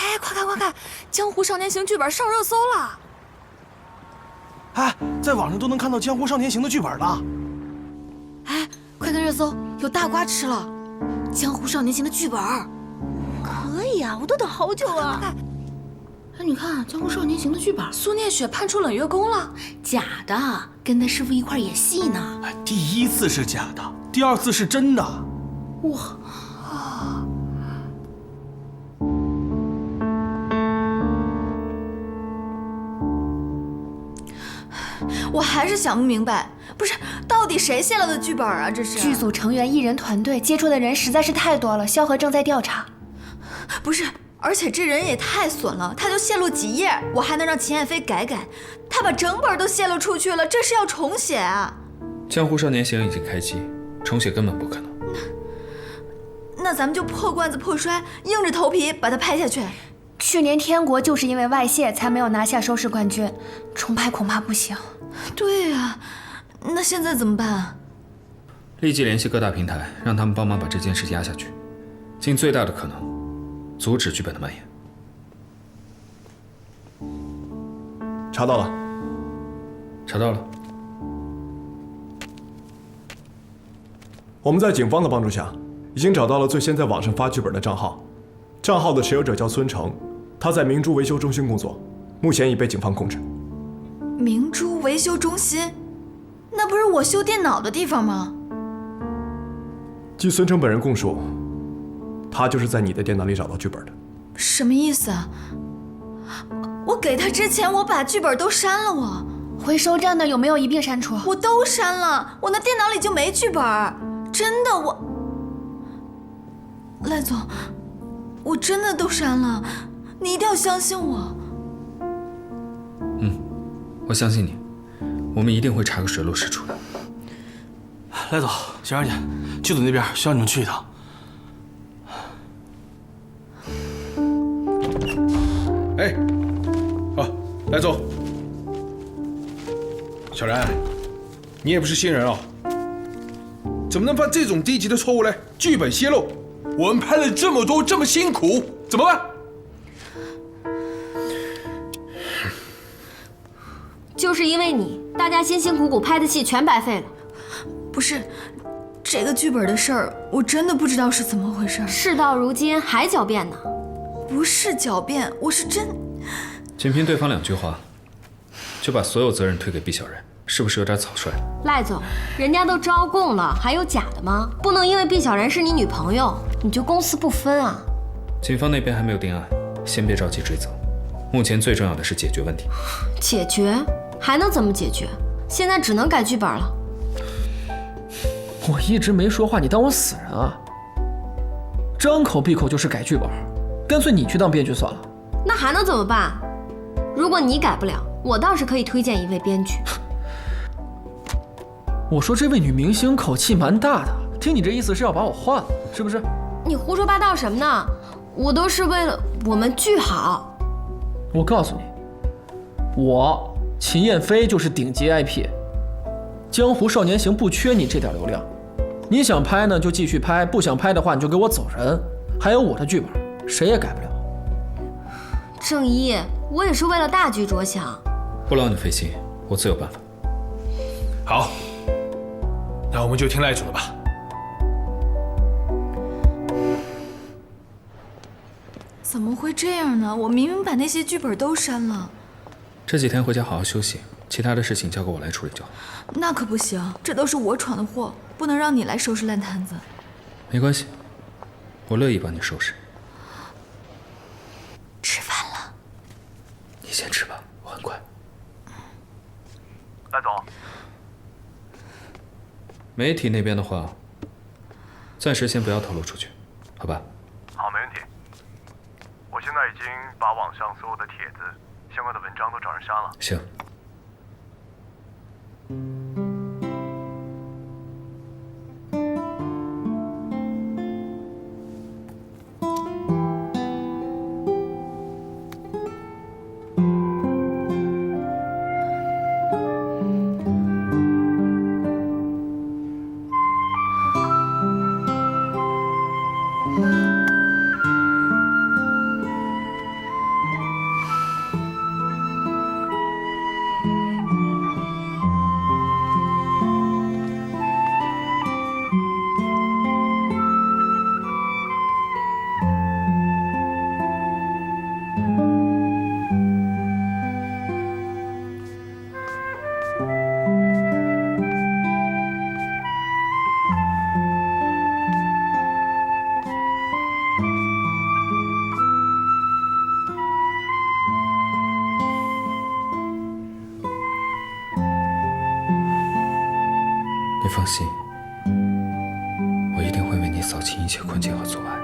哎，快看快看，《江湖少年行》剧本上热搜了！哎，在网上都能看到《江湖少年行》的剧本了。哎，快看热搜，有大瓜吃了，《江湖少年行》的剧本。可以啊，我都等好久了。哎，你看《江湖少年行》的剧本，苏念雪判处冷月宫了，假的，跟他师傅一块演戏呢。哎，第一次是假的，第二次是真的。哇！我还是想不明白，不是到底谁泄露的剧本啊？这是剧组成员艺人团队接触的人实在是太多了，萧何正在调查。不是，而且这人也太损了，他就泄露几页，我还能让秦燕飞改改，他把整本都泄露出去了，这是要重写啊！江湖少年行已经开机，重写根本不可能。那那咱们就破罐子破摔，硬着头皮把它拍下去。去年天国就是因为外泄才没有拿下收视冠军，重拍恐怕不行。对啊，那现在怎么办啊？立即联系各大平台，让他们帮忙把这件事压下去，尽最大的可能阻止剧本的蔓延。查到了，查到了。我们在警方的帮助下，已经找到了最先在网上发剧本的账号，账号的持有者叫孙成，他在明珠维修中心工作，目前已被警方控制。明珠维修中心，那不是我修电脑的地方吗？据孙成本人供述，他就是在你的电脑里找到剧本的。什么意思啊？我给他之前，我把剧本都删了。我回收站的有没有一并删除？我都删了，我那电脑里就没剧本。真的，我赖总，我真的都删了，你一定要相信我。嗯我相信你，我们一定会查个水落石出的。赖总，小二姐，剧组那边需要你们去一趟。哎，好，赖总，小然，你也不是新人啊，怎么能犯这种低级的错误呢？剧本泄露，我们拍了这么多，这么辛苦，怎么办？就是因为你，大家辛辛苦苦拍的戏全白费了。不是，这个剧本的事儿，我真的不知道是怎么回事。事到如今还狡辩呢？不是狡辩，我是真。仅凭对方两句话，就把所有责任推给毕小人，是不是有点草率？赖总，人家都招供了，还有假的吗？不能因为毕小然是你女朋友，你就公私不分啊！警方那边还没有定案，先别着急追责。目前最重要的是解决问题。解决？还能怎么解决？现在只能改剧本了。我一直没说话，你当我死人啊？张口闭口就是改剧本，干脆你去当编剧算了。那还能怎么办？如果你改不了，我倒是可以推荐一位编剧。我说这位女明星口气蛮大的，听你这意思是要把我换了，是不是？你胡说八道什么呢？我都是为了我们剧好。我告诉你，我。秦燕飞就是顶级 IP，《江湖少年行》不缺你这点流量，你想拍呢就继续拍，不想拍的话你就给我走人。还有我的剧本，谁也改不了。正一，我也是为了大局着想，不劳你费心，我自有办法。好，那我们就听赖总的吧。怎么会这样呢？我明明把那些剧本都删了。这几天回家好好休息，其他的事情交给我来处理就好。那可不行，这都是我闯的祸，不能让你来收拾烂摊子。没关系，我乐意帮你收拾。吃饭了，你先吃吧，我很快。赖总，媒体那边的话，暂时先不要透露出去，好吧？好，没问题。他已经把网上所有的帖子。相关的文章都找人删了。行。你放心，我一定会为你扫清一切困境和阻碍。